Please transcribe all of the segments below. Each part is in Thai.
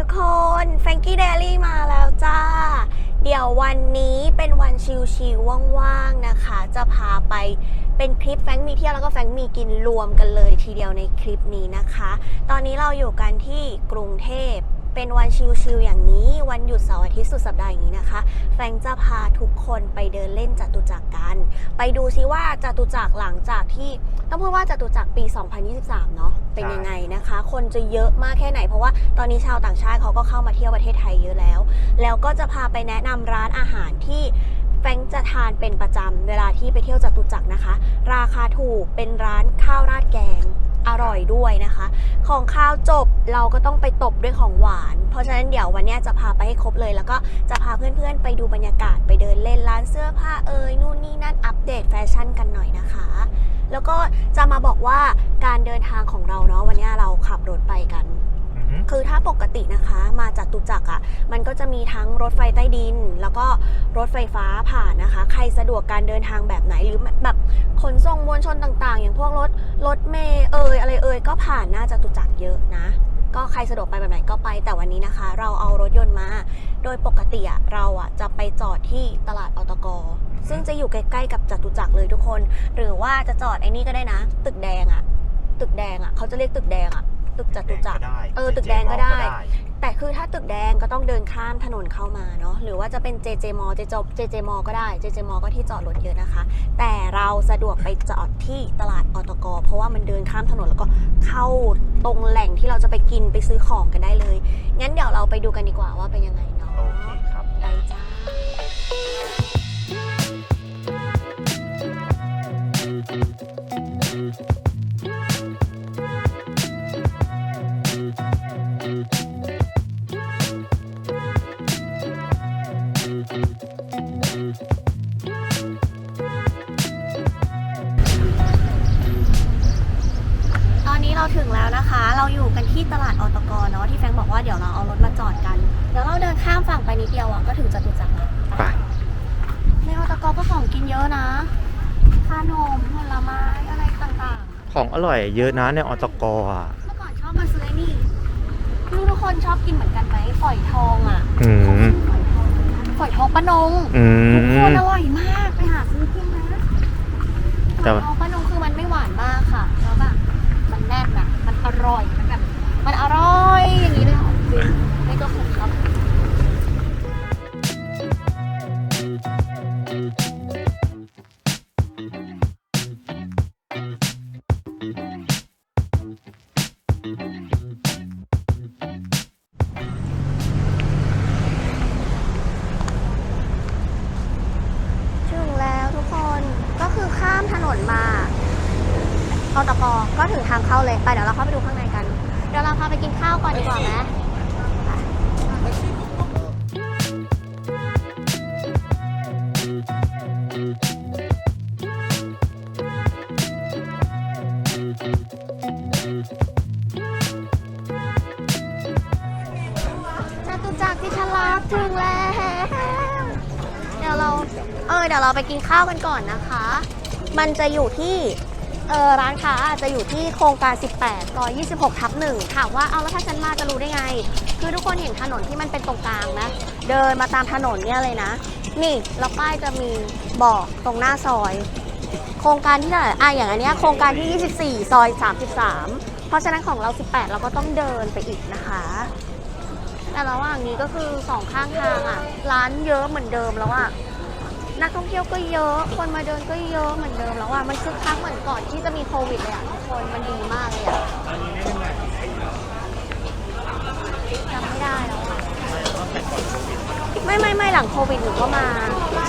ทุกคนแฟงกี้เดลี่มาแล้วจ้า เดี๋ยววันนี้เป็นวันชิลๆว่างๆนะคะ จะพาไปเป็นคลิปแฟงมีเที่ยวแล้วก็แฟงมีกินรวมกันเลยทีเดียวในคลิปนี้นะคะ ตอนนี้เราอยู่กันที่กรุงเทพ เป็นวันชิลๆอย่างนี้ วันหยุดเสาร์อาทิตย์สุดสัปดาห์อย่างนี้นะคะ แฟงจะพาทุกคนไปเดินเล่นจตุจักรกัน ไปดูซิว่าจตุจักรหลังจากที่ต้องพูดว่าจตุจักรปี 2023 เนาะเป็นยังไงนะคะ คนจะเยอะมากแค่ไหน เพราะว่าตอนนี้ชาวต่างชาติเขาก็เข้ามาเที่ยวประเทศไทยเยอะแล้ว แล้วก็จะพาไปแนะนำร้านอาหารที่แฟงจะทานเป็นประจำเวลาที่ไปเที่ยวจตุจักรนะคะ ราคาถูกเป็นร้านข้าวราดแกง อร่อยด้วยนะคะ ของข้าวจบเราก็ต้องไปตบด้วยของหวาน เพราะฉะนั้นเดี๋ยววันนี้จะพาไปให้ครบเลย แล้วก็จะพาเพื่อนๆ ไปดูบรรยากาศไปเดินเล่นร้านเสื้อผ้าเอ่ยนู่นนี่นั่นอัปเดตแฟชั่นกันหน่อยนะคะ แล้วก็จะมาบอกว่าการเดินทางของเราเนาะวันนี้เราขับรถไปกัน คือถ้าปกตินะคะมาจากตุจักรอะมันก็จะมีทั้งรถไฟใต้ดิน แล้วก็รถไฟฟ้าผ่านนะคะ ใครสะดวกการเดินทางแบบไหนหรือแบบขนส่งมวลชนต่างๆ อย่างพวกรถรถเมย์เอ่ยอะไรเอ่ยก็ผ่านหน้าจตุจักรเยอะนะ ก็ใครสะดวกไปแบบไหนก็ไป แต่วันนี้นะคะ เราเอารถยนต์มา โดยปกติอะเราอะจะไปจอดที่ตลาดอตกซึ่งจะอยู่ใกล้ๆกับจตุจักรเลยทุกคน หรือว่าจะจอดไอ้นี่ก็ได้นะ ตึกแดงอะตึกแดงอะเขาจะเรียกตึกแดงอะ ตึกจตุจักรได้เออตึกแดงก็ได้ แต่คือถ้าตึกแดงก็ต้องเดินข้ามถนนเข้ามาเนาะหรือว่าจะเป็น JJ m เจจบ JJ m ก็ได้ JJ m ก็ที่จอดรถเยอะนะคะ แต่เราสะดวกไปจอดที่ตลาดอตกเพราะว่ามันเดินข้ามถนนแล้วก็เข้าตรงแหล่งที่เราจะไปกินไปซื้อของกันได้เลย งั้นเดี๋ยวเราไปดูกันดีกว่าว่าเป็นยังไงเนาะโอเคครับไปจ้าตอ เราถึงแล้วนะคะ เราอยู่กันที่ตลาดอตกเนาะที่แฟรงค์บอกว่าเดี๋ยวเราเอารถมาจอดกันเดี๋ยวเราเดินข้ามฝั่งไปนิดเดียวอะก็ถึงจตุจักรแล้วไปในอตกก็ของกินเยอะนะขนมผลไม้อะไรต่างของอร่อยเยอะนะในอตกอะๆเมื่อก่อนชอบมาซื้อไอ้นี่ไม่รู้ทุกคนชอบกินเหมือนกันไหมฝอยทองอะอืมฝอยทองฝอยทองป้านงอืทุกคนมอร่อยมากไปหาซื้อกินนะแต่ฝอยทองป้านงคือมันไม่หวานมากค่ะ ร่อยมันแบบมันอร่อย เออเดี๋ยวเราไปกินข้าวกันก่อนนะคะ มันจะอยู่ที่เออร้านค้าจะอยู่ที่โครงการ 18ซอย26 ทับหนึ่งถามว่าเอาแล้วถ้าฉันมาจะรู้ได้ไง คือทุกคนเห็นถนนที่มันเป็นตรงกลางนะ เดินมาตามถนนเนี่ยเลยนะ นี่แล้วป้ายจะมีบอกตรงหน้าซอย โครงการที่ไหร่อะอย่างอันเนี้ยโครงการที่ 24 ซอย 33 เพราะฉะนั้นของเรา 18 เราก็ต้องเดินไปอีกนะคะแต่ระหว่างนี้ก็คือสองข้างทางอะ ร้านเยอะเหมือนเดิมแล้วอะ นักท่องเที่ยวก็เยอะ คนมาเดินก็เยอะเหมือนเดิมแล้วอะมันคึกคักเหมือนก่อนที่จะมีโควิดเลยอะทุกคนมันดีมากเลยอะจำไม่ได้แล้วอะไม่ไม่ไม่หลังโควิดหนูก็มา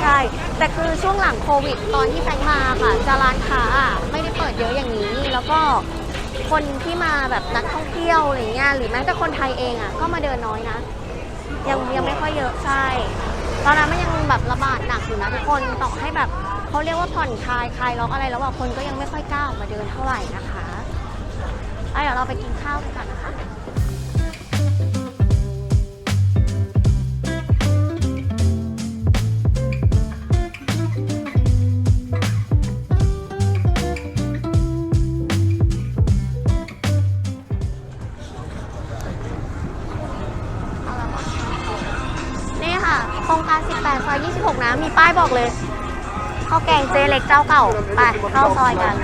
ใช่ แต่คือช่วงหลังโควิด ตอนที่แฟนมาค่ะจะร้านค้าอะไม่ได้เปิดเยอะอย่างนี้แล้วก็คนที่มาแบบนักท่องเที่ยวอะไรเงี้ยหรือแม้แต่คนไทยเองอะก็มาเดินน้อยนะ ยังยังไม่ค่อยเยอะใช่ ตอนนั้นมันยังแบบระบาดหนักอยู่นะทุกคนต่อให้แบบเขาเรียกว่าผ่อนคลายคลายล็อกอะไรแล้วอะคนก็ยังไม่ค่อยกล้าออกมาเดินเท่าไหร่นะคะเอาเดี๋ยวเราไปกินข้าวกันก่อนนะ 26 นะ มีป้ายบอกเลยข้าวแกงเจเล็กเจ้าเก่า ไปเข้าซอยกัน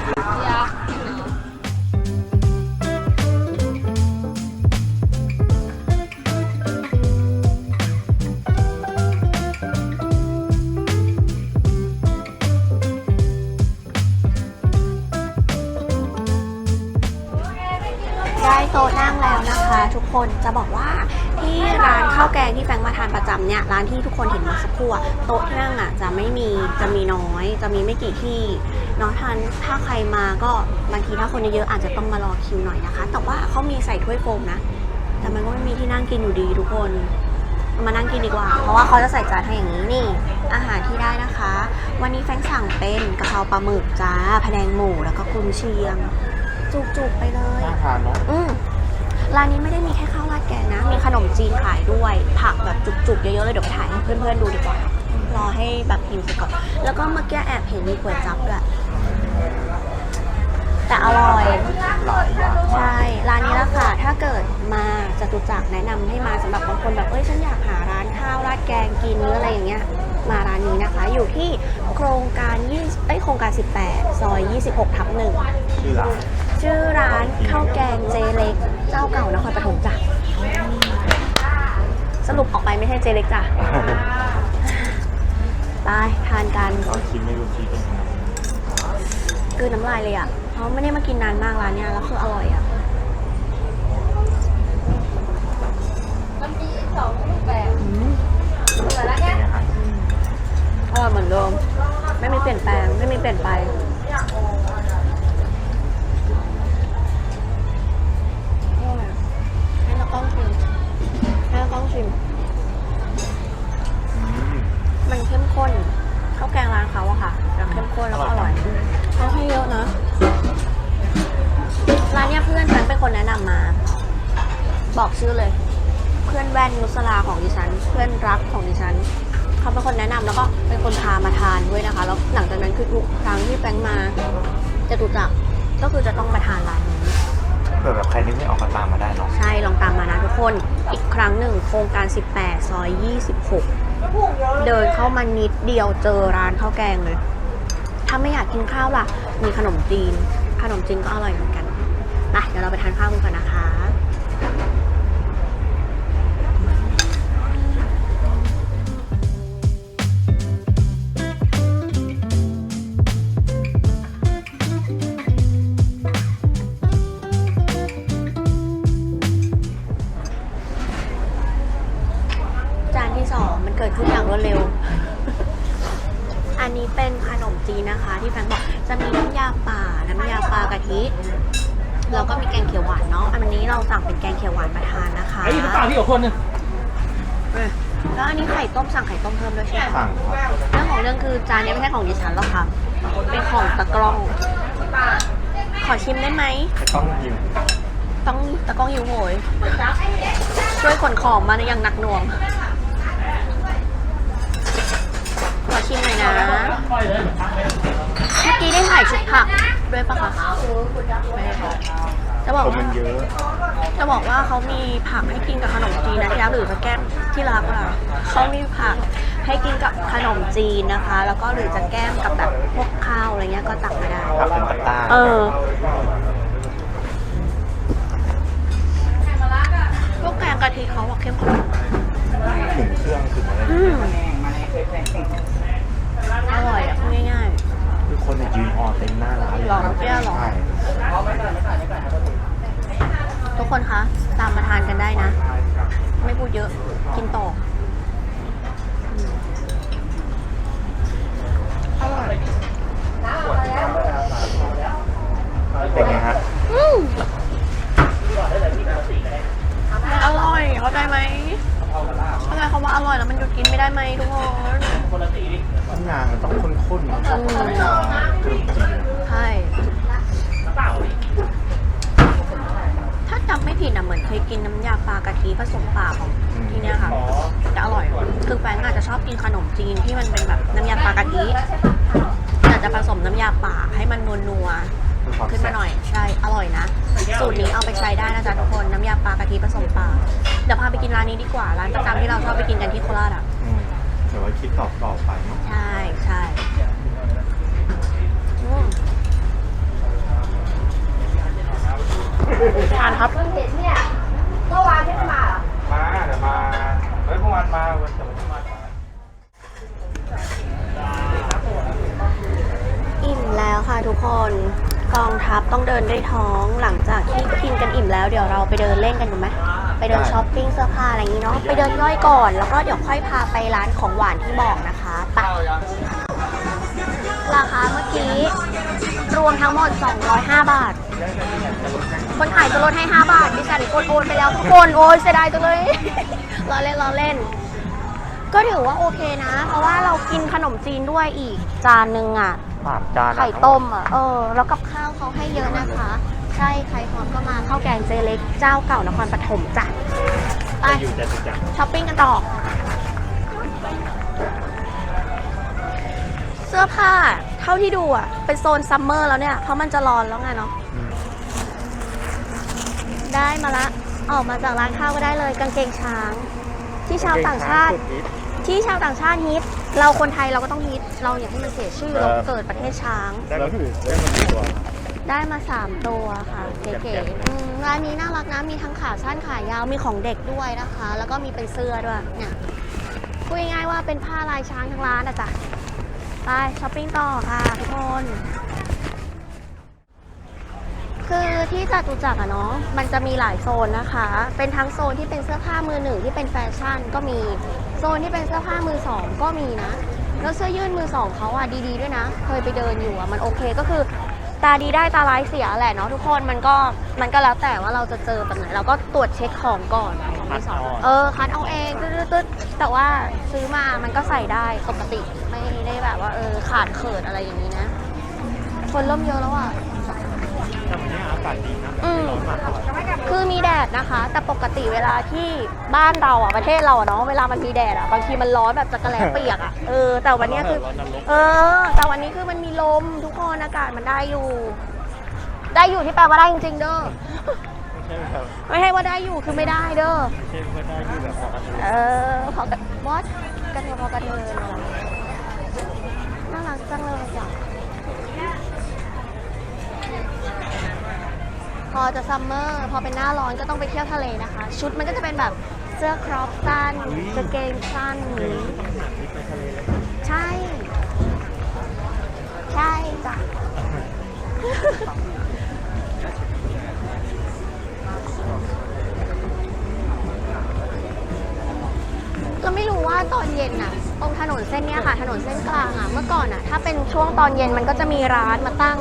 ได้โต๊ะนั่งแล้วนะคะ ทุกคนจะบอกว่า ที่ร้านข้าวแกงที่แฟงมาทานประจำเนี่ยร้านที่ทุกคนเห็นเมื่อสักครู่อะโต๊ะที่นั่งอะจะไม่มีจะมีน้อย จะมีไม่กี่ที่เนาะทานถ้าใครมาก็บางทีถ้าคนเยอะๆอาจจะต้องมารอคิวหน่อยนะคะ แต่ว่าเขามีใส่ถ้วยโฟมนะ แต่มันก็ไม่มีที่นั่งกินอยู่ดีทุกคนมานั่งกินดีกว่า เพราะว่าเขาจะใส่จานให้อย่างนี้นี่ อาหารที่ได้นะคะ วันนี้แฟงสั่งเป็นกะเพราปลาหมึกจ้าพะแนงหมูแล้วก็กุนเชียง จุกๆไปเลยน่าทานเนาะอืมร้านนี้ไม่ได้มีแค่ข้าวราด แกงนะ มีขนมจีนขายด้วย ผักแบบจุกๆ เยอะๆเลยเดี๋ยวไปถ่ายให้เพื่อนๆดูดีกว่า รอให้แบบหิวเสร็จก่อน แล้วก็เมื่อกี้แอบเห็นมีก๋วยจั๊บด้วยแต่อร่อยหลายอย่างมากใช่ร้านนี้ละค่ะ ถ้าเกิดมาจตุจักรแนะนำให้มาสำหรับบางคนแบบเอ้ยฉันอยากหาร้านข้าวราดแกงกินหรืออะไรอย่างเงี้ยมาร้านนี้นะคะ อยู่ที่โครงการ20เอ้ยโครงการ 18 ซอย 26 ทับหนึ่งชื่อร้านชื่อร้านข้าวแกงเจเล็กเจ้าเก่านครปฐมจ้ะส รุปออกไปไม่ใช่เจเล็กจ้ะไปทานกันลองชิมให้ดูชิมเป็นยังไงคือน้ำลายเลยอะเพราะไม่ได้มากินนานมากร้านเนี้ยแล้วคืออร่อยอะมันมีสองรูปแบบอืมแต่ละเป็นเนี้ยไงฮะอร่อยเหมือนเดิมไม่มีเปลี่ยนแปลงไม่มีเปลี่ยนไป ต้องชิมอืมมันเข้มข้นข้าวแกงร้านเขาอะค่ะจะเข้มข้นแล้วก็อร่อยเขาให้เยอะนะ ร้านเนี้ยเพื่อนฉันเป็นคนแนะนำมา บอกชื่อเลย เพื่อนแว่นนุสลาของดิฉัน เพื่อนรักของดิฉัน เขาเป็นคนแนะนำแล้วก็เป็นคนพามาทานด้วยนะคะ แล้วหลังจากนั้นคือทุกครั้งที่แฟงมาจะตุจักรก็คือจะต้องมาทานร้านนี้ เผื่อแบบใครนึกไม่ออกก็ตามมาได้เนาะใช่ลองตามมานะทุกคนอีกครั้งหนึ่งโครงการ 18 ซอย 26 เดินเข้ามานิดเดียวเจอร้านข้าวแกงเลย ถ้าไม่อยากกินข้าวล่ะ มีขนมจีน ขนมจีนก็อร่อยเหมือนกันนะเดี๋ยวเราไปทานข้าวกันก่อนนะคะ นะคะไอ้นี่ต่างที่กับคนนึงเออแล้วอันนี้ไข่ต้มสั่งไข่ต้มเพิ่มด้วยใช่ไหมสั่งครับเรื่องของเรื่องคือจานนี้ไม่ใช่ของดิฉันหรอกค่ะ เป็นของตะกล้อง ขอชิมได้ไหม ไม่ต้องยิมต้องตะกล้องหิวโหย ช่วยขนของมาในอย่างหนักหน่วง ขอชิมหน่อยนะเลยเมื่อกี้ได้ถ่ายชุดผักด้วยปะคะไม่ได้ถ่าย จะบอกคนว่ามันเยอะ จะบอกว่าเขามีผักให้กินกับขนมจีนนะที่รักหรือจะแก้มที่รักล่ะเขามีผักให้กินกับขนมจีนนะคะ แล้วก็หรือจะแก้มกับแบบพวกข้าวอะไรเงี้ยก็ตักมาได้ ผักเป็นตะกร้าเออพวกแกงกะทิเขาอะเข้มข้นถึงเครื่องถึงอะไร อืมอร่อยอะพูดง่ายคือ คนเนี่ยยืนออเต็มหน้าร้านเลยหรอเปรี้ยวหรอ ใช่ๆทุกคนคะ ตามมาทานกันได้นะ ไม่พูดเยอะ กินต่ออืมอร่อยเป็นไงฮะอืมอร่อยเข้าใจไหมเข้าใจคำว่าอร่อยแล้วมันหยุดกินไม่ได้ไหมทุกคน น้ำยามันต้องข้นๆมันชอบน้ำยาขนมจีนอะ ใช่ ถ้าจำไม่ผิดนะ เหมือนเคยกินน้ำยาปลากะทิผสมปลาของที่เนี่ยค่ะ จะอร่อย คือแฟนอาจจะชอบกินขนมจีนที่มันเป็นแบบน้ำยาปลากะทิแต่จะผสมน้ำยาป่าให้มันนัวเพื่อความๆขึ้นแซ่มาบหน่อย ใช่ อร่อยนะ สูตรนี้เอาไปใช้ได้นะจ๊ะทุกคน น้ำยาปลากะทิผสมปลา เดี๋ยวพาไปกินร้านนี้ดีกว่า ร้านประจำที่เราชอบไปกินกันที่โคราชอะอืมเดี๋ยวไว้คิดต่อต่อไปเนาะ ใช่ใช่อืมทานครับ เพิ่งเห็นเนี่ยเมื่อวานไม่ได้มาเหรอมาเดี๋ยวมาเฮ้ยเมื่อวานมาวันแต่วันนี้มาอิ่มแล้วค่ะทุกคนกองทัพต้องเดินด้วยท้องหลังจากที่กินกันอิ่มแล้วเดี๋ยวเราไปเดินเล่นกันดูไหมไปเดินช้อปปิ้งเสื้อผ้าอะไรอย่างนี้เนาะไปเดินย่อยก่อนแล้วก็เดี๋ยวค่อยพาไปร้านของหวานที่บอกนะคะไปราคาเมื่อกี้ รวมทั้งหมด 205 บาท คนขายจะลดให้ 5 บาท ดิฉันกดโอนไปแล้วทุกคนโอ้ยเสียดายจังเลยรอเล่นรอเล่น ก็ถือว่าโอเคนะ เพราะว่าเรากินขนมจีนด้วยอีกจานหนึ่งอะ สามจานไข่ต้มอะ เออ แล้วกับข้าวเขาให้เยอะนะคะ ใช่ใครพร้อมก็มาข้าวแกงเจเล็กเจ้าเก่านครปฐมจ้ะ ไปอยู่จตุจักรช้อปปิ้งกันต่อ เสื้อผ้า เท่าที่ดูอะ เป็นโซนซัมเมอร์แล้วเนี่ย เพราะมันจะร้อนแล้วไงเนาะได้มาละ ออกมาจากร้านข้าวก็ได้เลยกางเกงช้าง ที่ชาวต่างชาติ ที่ชาวต่างชาติฮิต เราคนไทยเราก็ต้องฮิต เราอย่าให้มันเสียชื่อเราเกิดประเทศช้าง ได้มาถือได้มากี่ตัวได้มา 3 ตัวค่ะเก๋ๆอืมร้านนี้น่ารักนะมีทั้งขาสั้นขายาวมีของเด็กด้วยนะคะ แล้วก็มีเป็นเสื้อด้วยเนี่ยพูดง่ายๆว่าเป็นผ้าลายช้างทั้งร้านนะจ๊ะ ไปช้อปปิ้งต่อค่ะทุกคน คือที่จตุจักรอะเนาะมันจะมีหลายโซนนะคะ เป็นทั้งโซนที่เป็นเสื้อผ้ามือหนึ่งที่เป็นแฟชั่นก็มีโซนที่เป็นเสื้อผ้ามือสองก็มีนะแล้วเสื้อยืดมือสองเขาอะดีๆด้วยนะ เคยไปเดินอยู่อะมันโอเคก็คือตาดีได้ตาร้ายเสียแหละเนาะทุกคนมันก็มันก็แล้วแต่ว่าเราจะเจอแบบไหนเราก็ตรวจเช็คของก่อนของมือสองเออคัดเอาเองตึ๊ดๆๆแต่ว่าซื้อมามันก็ใส่ได้ปกติไม่ ได้แบบว่าเออขาดเขิดอะไรอย่างนี้นะ คนเริ่มเยอะแล้วอะแต่วันนี้อากาศดีนะอืม ร้อนมากเท่าไหร่คือมีแดดนะคะ แต่ปกติเวลาที่บ้านเราอะประเทศเราอะเนาะเวลามันมีแดดอะบางทีมันร้อนแบบจะกระแลเปียกอะเออแต่วันเนี้ยคือ ร้อนนรกเออ แต่วันนี้คือมันมีลมทุกคนอากาศมันได้อยู่ ได้อยู่ที่แปลว่าได้จริงๆเด้อไม่ใช่แบบไม่ใช่ว่าได้อยู่คือไม่ได้เด้อ ไม่ใช่ว่าได้ที่แบบพอกันเลย เออพอกระวอดกระเทยพอกระเทยอะไรน่ารักจังเลยจ้ะพอจะซัมเมอร์พอเป็นหน้าร้อนก็ต้องไปเที่ยวทะเลนะคะ ชุดมันก็จะเป็นแบบเสื้อครอปสั้นกางเกงสั้นอย่างนี้นี่ไปทะเลเลยใช่ ใช่จ้ะเราไม่รู้ว่าตอนเย็นน่ะ ตรงถนนเส้นเนี้ยค่ะ ถนนเส้นกลางอะ เมื่อก่อนอะ ถ้าเป็นช่วงตอนเย็นมันก็จะมีร้านมาตั้ง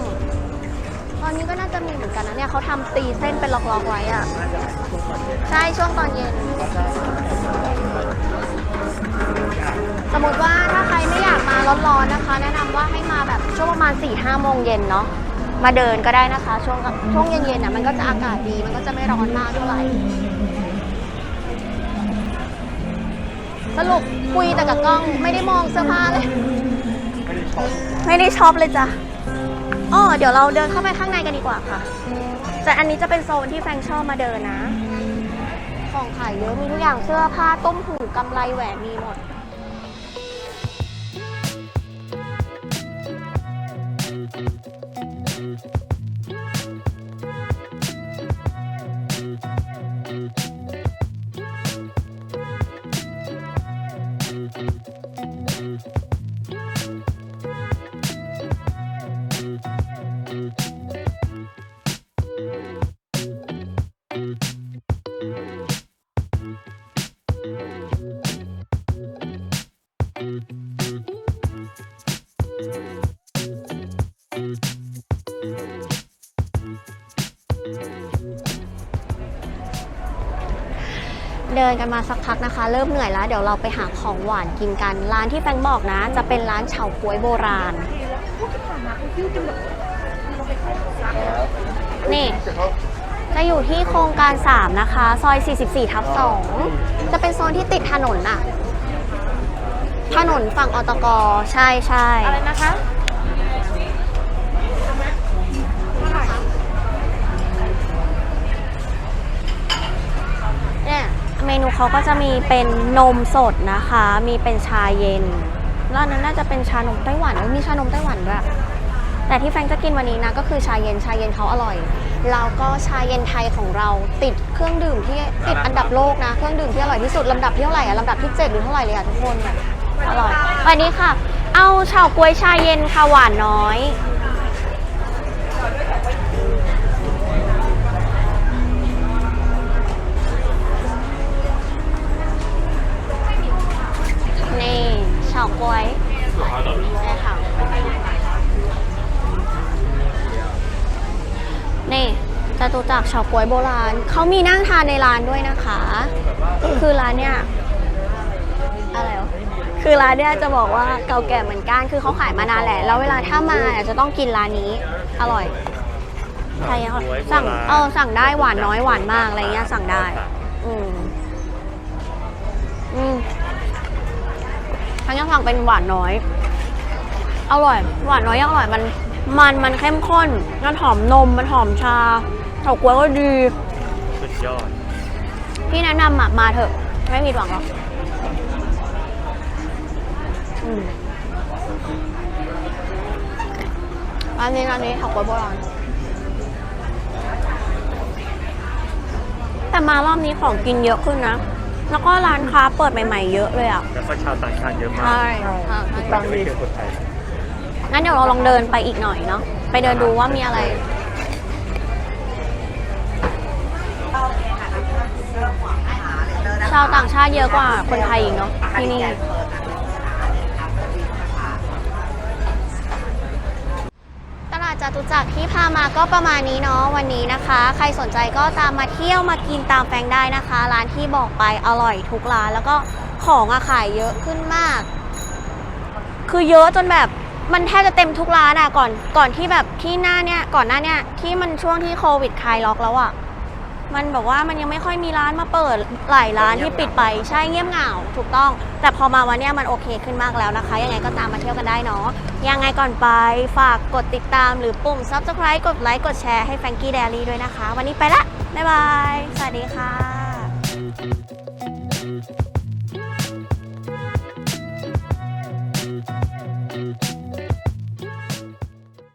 ตอนนี้ก็น่าจะมีเหมือนกันนะเนี่ยเขาทำตีเส้นเป็นล็อกๆไว้อะ ใช่ช่วงตอนเย็น สมมติว่าถ้าใครไม่อยากมาร้อนๆนะคะ แนะนำว่าให้มาแบบช่วงประมาณ4ี่ห้าโมงเย็นเนาะ มาเดินก็ได้นะคะ ช่วงช่วงเย็นๆน่ะมันก็จะอากาศดี มันก็จะไม่ร้อนมากเท่าไหร่ สรุปคุยแต่กับกล้องไม่ได้มองเสื้อผ้าเลยไม่ได้ช็อปไม่ได้ช็อปเลยจ้ะอ๋อเดี๋ยวเราเดินเข้าไปข้างในกันดีกว่าค่ะ แต่อันนี้จะเป็นโซนที่แฟรงค์ชอบมาเดินนะ ของขายเยอะมีทุกอย่างเสื้อผ้าต้มหูกำไรแหวนมีหมด เดินกันมาสักพักนะคะ เริ่มเหนื่อยแล้ว เดี๋ยวเราไปหาของหวานกินกัน ร้านที่แฟงค์บอกนะ จะเป็นร้านเฉาก๊วยโบราณ นี่ จะอยู่ที่โครงการ 3 นะคะ ซอย 44 ทับ 2 จะเป็นโซนที่ติดถนนน่ะถนนฝั่งอตกใช่ใช่อะไรนะคะ เขาก็จะมีเป็นนมสดนะคะ มีเป็นชาเย็น แล้วอันนั้นน่าจะเป็นชานมไต้หวันมีชานมไต้หวันด้วย แต่ที่แฟงจะกินวันนี้นะก็คือชาเย็น ชาเย็นเขาอร่อย แล้วก็ชาเย็นไทยของเราติดเครื่องดื่มที่ติดอันดับโลกนะ เครื่องดื่มที่อร่อยที่สุดลำดับที่เท่าไหร่อะลำดับที่7หรือเท่าไหร่เลยอะทุกคน อร่อย วันนี้ค่ะ เอาเฉาก๊วยชาเย็นค่ะหวานน้อย จตุจักรเฉาก๊วยโบราณ เขามีนั่งทานในร้านด้วยนะคะ คือร้านเนี่ยอะไรวะคือร้านเนี่ยจะบอกว่าเก่าแก่เหมือนกัน คือเขาขายมานานแหละ แล้วเวลาถ้ามาเนี่ยจะต้องกินร้านนี้ อร่อยใช่ค่ะสั่งเออสั่งได้หวานน้อยหวานมากอะไรเงี้ยสั่งได้ อืมอืมทั้งยังสั่งเป็นหวานน้อย อร่อย หวานน้อยยังอร่อยมัน มันมันเข้มข้นมันหอมนมมันหอมชา เฉาก๊วยก็ดี สุดยอด พี่แนะนำอะมาเถอะ ไม่ผิดหวังหรอกอืมร้านนี้ร้านนี้เฉาก๊วยโบราณแต่มารอบนี้ของกินเยอะขึ้นนะ แล้วก็ร้านค้าเปิดใหม่ๆเยอะเลยอะ แล้วก็ชาวต่างชาติเยอะมากใช่ค่ะบางไม่เจอคนไทย งั้นเดี๋ยวเราลองเดินไปอีกหน่อยเนาะไปเดินดูว่ามีอะไร ชาวต่างชาติเยอะกว่าคนไทยอีกเนาะที่นี่ ตลาดจตุจักรที่พามาก็ประมาณนี้เนาะวันนี้นะคะ ใครสนใจก็ตามมาเที่ยวมากินตามแฟงได้นะคะ ร้านที่บอกไปอร่อยทุกร้าน แล้วก็ของอะขายเยอะขึ้นมาก คือเยอะจนแบบมันแทบจะเต็มทุกร้านอะก่อนก่อนที่แบบที่หน้าเนี่ยก่อนหน้าเนี่ยที่มันช่วงที่โควิดคลายล็อกแล้วอะ มันแบบว่ามันยังไม่ค่อยมีร้านมาเปิดหลายร้านที่ปิดไปใช่เงียบเหงาถูกต้อง แต่พอมาวันนี้มันโอเคขึ้นมากแล้วนะคะ ยังไงก็ตามมาเที่ยวกันได้เนาะยังไงก่อนไปฝากกดติดตามหรือปุ่ม subscribe กดไลค์กดแชร์ให้แฟงกี้เดลี่ด้วยนะคะ วันนี้ไปละบ๊ายบาย สวัสดีค่ะ